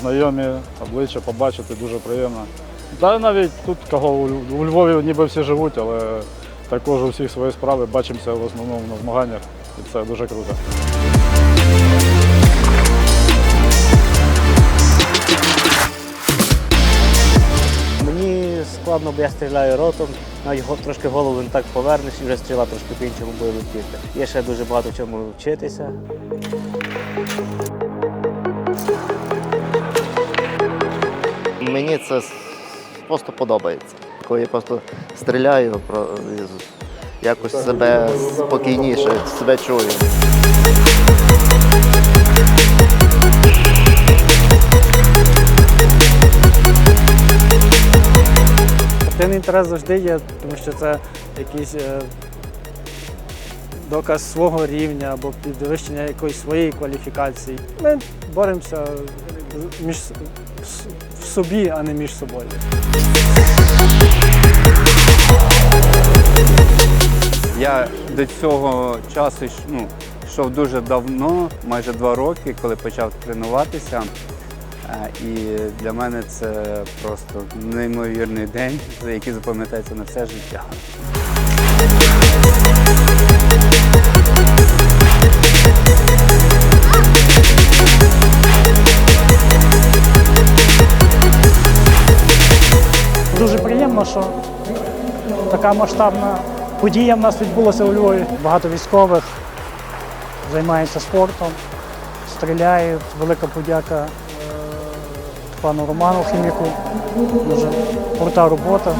знайомі обличчя побачити дуже приємно. Та навіть тут, кого у Львові ніби всі живуть, але також у всіх свої справи бачимося в основному на змаганнях, і це дуже круто. Мені складно, бо я стріляю ротом, навіть трошки голову не так повернеш і вже стріла трошки по-іншому буде летіти. Є ще дуже багато чому вчитися. Мені це просто подобається. Коли я просто стріляю, якось себе спокійніше, себе чую. Спортивний інтерес завжди є, тому що це якийсь е, доказ свого рівня або підвищення якоїсь своєї кваліфікації. Ми боремося між в собі, а не між собою. Я до цього часу ну, йшов дуже давно, майже два роки, коли почав тренуватися. Е, І для мене це просто неймовірний день, який запам'ятається на все життя. Приємно, що така масштабна подія в нас відбулася у Львові. Багато військових займаються спортом, стріляють. Велика подяка е, пану Роману Хіміку. Дуже крута робота.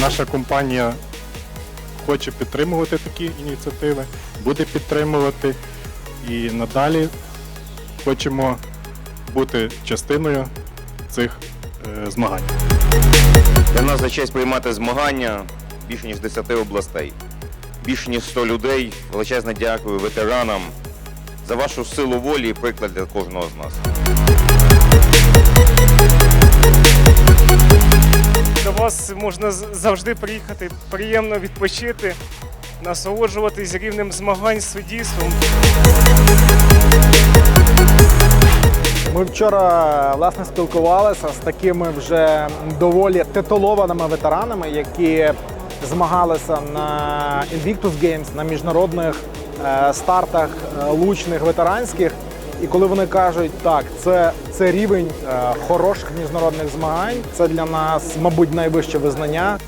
Наша компанія хоче підтримувати такі ініціативи, буде підтримувати і надалі хочемо бути частиною цих е, змагань. Для нас за честь приймати змагання більше ніж 10 областей, більше ніж 100 людей. Величезне дякую ветеранам за вашу силу волі і приклад для кожного з нас. До вас можна завжди приїхати, приємно відпочити, насолоджуватись рівнем змагань з суддівством. Вчора власне спілкувалися з такими вже доволі титулованими ветеранами, які змагалися на Invictus Games, на міжнародних е, стартах е, лучних ветеранських. І коли вони кажуть, так, це, це рівень е, хороших міжнародних змагань, це для нас, мабуть, найвище визнання.